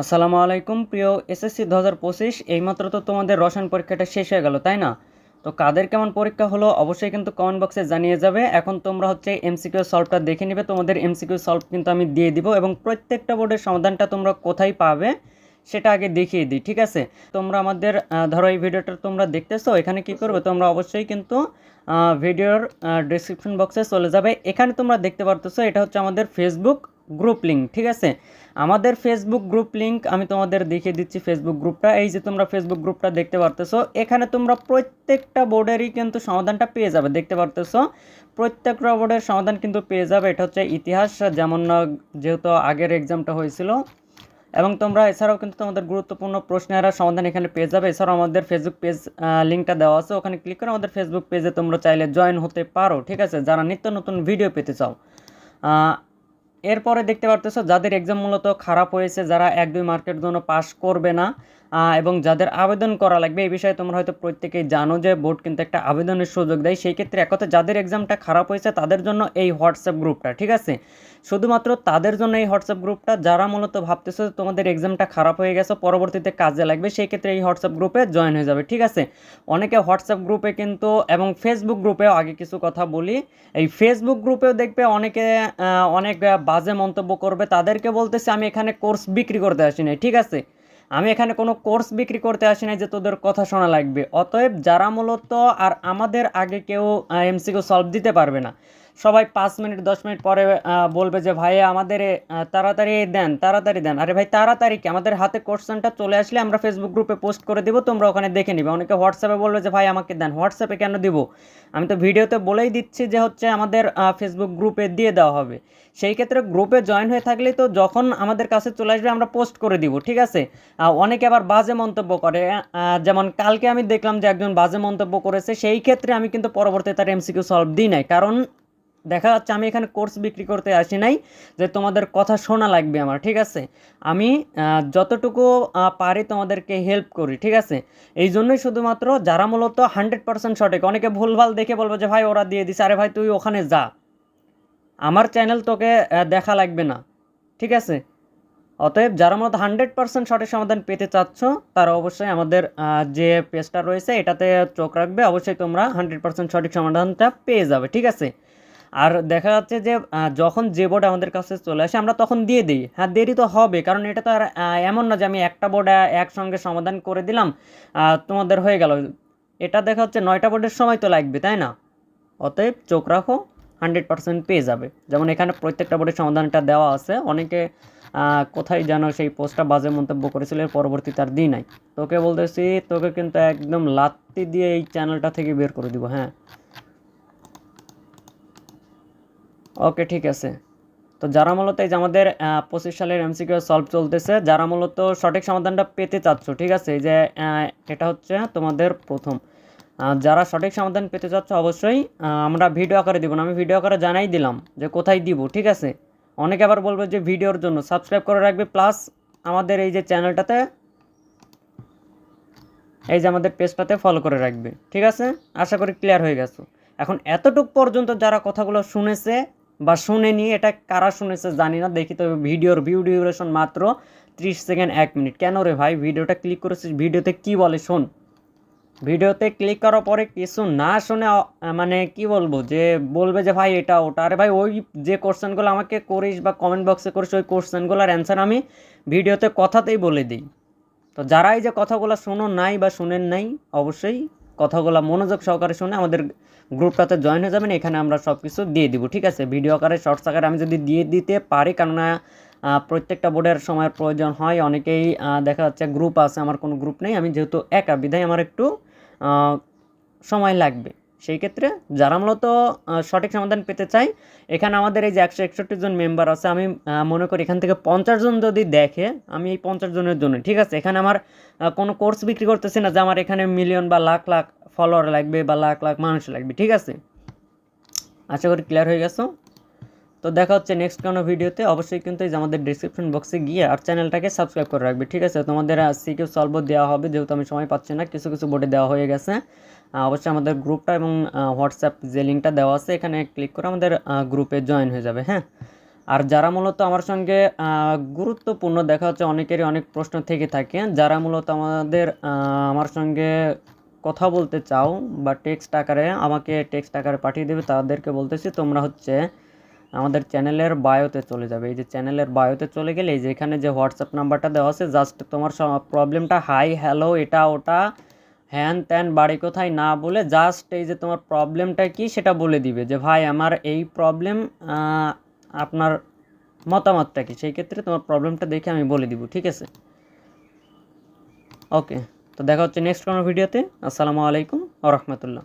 আসসালামু আলাইকুম, প্রিয় এসএসসি দু হাজার পঁচিশ, এইমাত্র তো তোমাদের রসায়ন পরীক্ষাটা শেষ হয়ে গেল, তাই না? তো কাদের কেমন পরীক্ষা হলো অবশ্যই কিন্তু কমেন্ট বক্সে জানিয়ে যাবে। এখন তোমরা হচ্ছে এমসিকিউ সলভটা দেখে নিবে, তোমাদের এমসিকিউ সলভ কিন্তু আমি দিয়ে দিব এবং প্রত্যেকটা বোর্ডের সমাধানটা তোমরা কোথায় পাবে সেটা আগে দেখিয়ে দিই, ঠিক আছে? তোমরা আমাদের ধরো এই ভিডিওটা তোমরা দেখতেছো, এখানে কি করবে তোমরা অবশ্যই কিন্তু ভিডিওর ডিসক্রিপশন বক্সে চলে যাবে। এখানে তোমরা দেখতে পারতেছো, এটা হচ্ছে আমাদের ফেসবুক গ্রুপ লিঙ্ক ঠিক আছে? আমাদের ফেসবুক গ্রুপ লিঙ্ক আমি তোমাদের দেখিয়ে দিচ্ছি ফেসবুক গ্রুপটা এই যে তোমরা ফেসবুক গ্রুপটা দেখতে পারতেছো, এখানে তোমরা প্রত্যেকটা বোর্ডেরই কিন্তু সমাধানটা পেয়ে যাবে, দেখতে পারতেছো? প্রত্যেকটা বোর্ডের সমাধান কিন্তু পেয়ে যাবে, এটা হচ্ছে ইতিহাস, যেমন যেহেতু আগের এক্সামটা হয়েছিল। এবং তোমরা, এছাড়াও কিন্তু তোমাদের গুরুত্বপূর্ণ প্রশ্নের সমাধান এখানে পেয়ে যাবে। এছাড়াও আমাদের ফেসবুক পেজ লিঙ্কটা দেওয়া আছে, ওখানে ক্লিক করে আমাদের ফেসবুক পেজে তোমরা চাইলে জয়েন হতে পারো, ঠিক আছে? যারা নিত্য নতুন ভিডিও পেতে চাও। এরপরে দেখতে পারতেছো যাদের এক্সাম মূলত খারাপ হয়েছে, যারা এক দুই মার্কের জন্য পাস করবে না এবং যাদের আবেদন করা লাগবে, এই বিষয়ে তোমরা হয়তো প্রত্যেকেই জানো যে বোর্ড কিন্তু একটা আবেদনের সুযোগ দেয়। সেই ক্ষেত্রে একথা যাদের এক্সামটা খারাপ হয়েছে, তাদের জন্য এই হোয়াটসঅ্যাপ গ্রুপটা ঠিক আছে? শুধুমাত্র তাদের জন্য এই হোয়াটসঅ্যাপ গ্রুপটা যারা মূলত ভাবতেছো তোমাদের এক্সামটা খারাপ হয়ে গেছে, পরবর্তীতে কাজে লাগবে, সেই ক্ষেত্রে এই হোয়াটসঅ্যাপ গ্রুপে জয়েন হয়ে যাবে, ঠিক আছে? অনেকে হোয়াটসঅ্যাপ গ্রুপে কিন্তু এবং ফেসবুক গ্রুপেও আগে কিছু কথা বলি। এই ফেসবুক গ্রুপেও দেখবে অনেকে অনেক বাজে মন্তব্য করবে। তাদেরকে বলতেছে, আমি এখানে কোর্স বিক্রি করতে আসি নাই ঠিক আছে? আমি এখানে কোনো কোর্স বিক্রি করতে আসি নাই যে তোদের কথা শোনা লাগবে। অতএব যারা মূলত আর আমাদের আগে কেউ এমসিকিউ সলভ দিতে পারবে না সবাই পাঁচ মিনিট, দশ মিনিট পরে বলবে যে ভাই আমাদের তাড়াতাড়ি দেন তাড়াতাড়ি দেন। আরে ভাই, তাড়াতাড়ি কি? আমাদের হাতে কোশ্চেনটা চলে আসলে আমরা ফেসবুক গ্রুপে পোস্ট করে দিব, তোমরা ওখানে দেখে নিবে। অনেকে হোয়াটসঅ্যাপে বলবে যে, ভাই, আমাকে দেন। হোয়াটসঅ্যাপে কেন দিব? আমি তো ভিডিওতে বলেই দিচ্ছি যে, হচ্ছে আমাদের ফেসবুক গ্রুপে দিয়ে দেওয়া হবে। সেই ক্ষেত্রে গ্রুপে জয়েন হয়ে থাকলে তো যখন আমাদের কাছে চলে আসবে, আমরা পোস্ট করে দিব, ঠিক আছে? অনেকে আবার বাজে মন্তব্য করে যেমন কালকে আমি দেখলাম যে, একজন বাজে মন্তব্য করেছে। সেই ক্ষেত্রে আমি কিন্তু পরবর্তীতে তার এমসিকিউ সলভ দিই নাই। কারণ দেখা যাচ্ছে আমি এখানে কোর্স বিক্রি করতে আসি নাই, যে তোমাদের কথা শোনা লাগবে আমার, ঠিক আছে? আমি যতটুকু পারি তোমাদেরকে হেল্প করি, ঠিক আছে? এই জন্যই শুধুমাত্র যারা মূলত হান্ড্রেড পার্সেন্ট সঠিক, অনেকে ভুলভাল দেখে বলব যে, ভাই, ওরা দিয়ে দিছে। আরে ভাই, তুই ওখানে যা। আমার চ্যানেল তোকে দেখা লাগবে না, ঠিক আছে? অতএব যারা মূলত হান্ড্রেড পার্সেন্ট সঠিক সমাধান পেতে চাচ্ছ, তারা অবশ্যই আমাদের যে পেজটা রয়েছে, এটাতে চোখ রাখবে। অবশ্যই তোমরা হান্ড্রেড পার্সেন্ট সঠিক সমাধানটা পেয়ে যাবে, ঠিক আছে? আর দেখা যাচ্ছে যে যখন যে বোর্ড আমাদের কাছে চলে আসে, আমরা তখন দিয়ে দিই। হ্যাঁ দেরি তো হবে, কারণ এটা তো আর এমন না যে আমি একটা বোর্ড একসঙ্গে সমাধান করে দিলাম তোমাদের হয়ে গেল। এটা দেখা হচ্ছে নয়টা বোর্ডের সময় তো লাগবে, তাই না? অতএব চোখ রাখো হান্ড্রেড পার্সেন্ট পেয়ে যাবে। যেমন এখানে প্রত্যেকটা বোর্ডের সমাধানটা দেওয়া আছে। অনেকে কোথায় যেন সেই পোস্টটা বাজে মন্তব্য করেছিল, এর পরবর্তী তার দিই নাই। তোকে বলতেছি, তোকে কিন্তু একদম লাত্তি দিয়ে এই চ্যানেলটা থেকে বের করে দিব হ্যাঁ। ওকে, ঠিক আছে। তো যারা মূলত এই যে আমাদের পঁচিশ সালের এমসিকিউ সলভ চলতেছে, যারা মূলত সঠিক সমাধানটা পেতে চাচ্ছ, ঠিক আছে? এই যে এটা হচ্ছে তোমাদের প্রথম। যারা সঠিক সমাধান পেতে চাচ্ছ, অবশ্যই আমরা ভিডিও আকারে দিব না। আমি ভিডিও আকারে জানাই দিলাম যে কোথায় দিব, ঠিক আছে? অনেকে আবার বলবে যে ভিডিওর জন্য। সাবস্ক্রাইব করে রাখবে, প্লাস আমাদের এই যে চ্যানেলটাতে, এই যে আমাদের পেজটাতে ফলো করে রাখবে, ঠিক আছে? আশা করি ক্লিয়ার হয়ে গেছো। এখন এতটুক পর্যন্ত যারা কথাগুলো শুনেছে বা শুনেনি এটা কারা শুনেছে জানি না, দেখি তো ভিডিওর ভিউ ডিউরেশন মাত্র ত্রিশ সেকেন্ড এক মিনিট। কেন রে ভাই? ভিডিওটা ক্লিক করেছিস? ভিডিওতে কি বলে? শোন। ভিডিওতে ক্লিক করার পরে কিছু না শুনে মানে কি বলব, যে বলবে যে ভাই এটা ওটা। আরে ভাই, ওই যে কোশ্চেনগুলো আমাকে করিস বা কমেন্ট বক্সে করিস, ওই কোশ্চেনগুলোর অ্যান্সার আমি ভিডিওতে কথাতেই বলে দিই। তো যারা এই যে কথাগুলো শোনো নাই বা শুনেন নাই, অবশ্যই কথাগুলো মনোযোগ সহকারে শুনে আমাদের গ্রুপটাতে জয়েন হয়ে যাবেন, এখানে আমরা সব কিছু দিয়ে দিব, ঠিক আছে? ভিডিও আকারে শর্টস আকারে আমি যদি দিয়ে দিতে পারি, কেননা প্রত্যেকটা বোর্ডের সময়ের প্রয়োজন হয়, অনেকেই দেখা যাচ্ছে গ্রুপ আছে, আমার কোনো গ্রুপ নেই, আমি যেহেতু একা, বিধায় আমার একটু সময় লাগবে। সেই ক্ষেত্রে যারা মূলত সঠিক সমাধান পেতে চাই এখানে আমাদের এই যে একশো একষট্টি জন মেম্বার আছে, আমি মনে করি এখান থেকে পঞ্চাশ জন যদি দেখে, আমি এই পঞ্চাশ জনের জন্য, ঠিক আছে? এখানে আমার কোনো কোর্স বিক্রি করতেছি না যে আমার এখানে মিলিয়ন বা লাখ লাখ ফলোয়ার লাগবে বা লাখ লাখ মানুষ লাগবে, ঠিক আছে? আশা করি ক্লিয়ার হয়ে গেছো? তো দেখা হচ্ছে নেক্সট কোনো ভিডিওতে, অবশ্যই কিন্তু এই যে আমাদের ডিসক্রিপশন বক্সে গিয়ে আর চ্যানেলটাকে সাবস্ক্রাইব করে রাখবে, ঠিক আছে? তোমাদের সিকিউ সলভ দেওয়া হবে, যেহেতু আমি সময় পাচ্ছি না, কিছু কিছু বোর্ডে দেওয়া হয়ে গেছে। অবশ্যই আমাদের গ্রুপটা এবং হোয়াটসঅ্যাপ যে লিঙ্কটা দেওয়া আছে, এখানে ক্লিক করে আমাদের গ্রুপে জয়েন হয়ে যাবে হ্যাঁ? আর যারা মূলত আমার সঙ্গে গুরুত্বপূর্ণ দেখা হচ্ছে, অনেকেরই অনেক প্রশ্ন থেকে থাকে যারা মূলত আমাদের আমার সঙ্গে কথা বলতে চাও বা টেক্সট আকারে আমাকে টেক্সট আকারে পাঠিয়ে দেবে, তাদেরকে বলতেছি, তোমরা হচ্ছে আমাদের চ্যানেলের বায়োতে চলে যাবে। এই যে চ্যানেলের বায়োতে চলে গেলে, এই যে এখানে যে হোয়াটসঅ্যাপ নাম্বারটা দেওয়া আছে জাস্ট তোমার প্রবলেমটা হাই হ্যালো এটা, ওটা হ্যান ত্যান বাড়ি কোথায় না বলে জাস্ট এই যে তোমার প্রবলেমটা কি সেটা বলে দিবে যে, ভাই, আমার এই প্রবলেম আপনার মতামতটা কি? সেই ক্ষেত্রে তোমার প্রবলেমটা দেখে আমি বলে দিব, ঠিক আছে? ওকে তো দেখা হচ্ছে নেক্সট কোনো ভিডিওতে আসসালামু আলাইকুম আ রহমতুল্লাহ।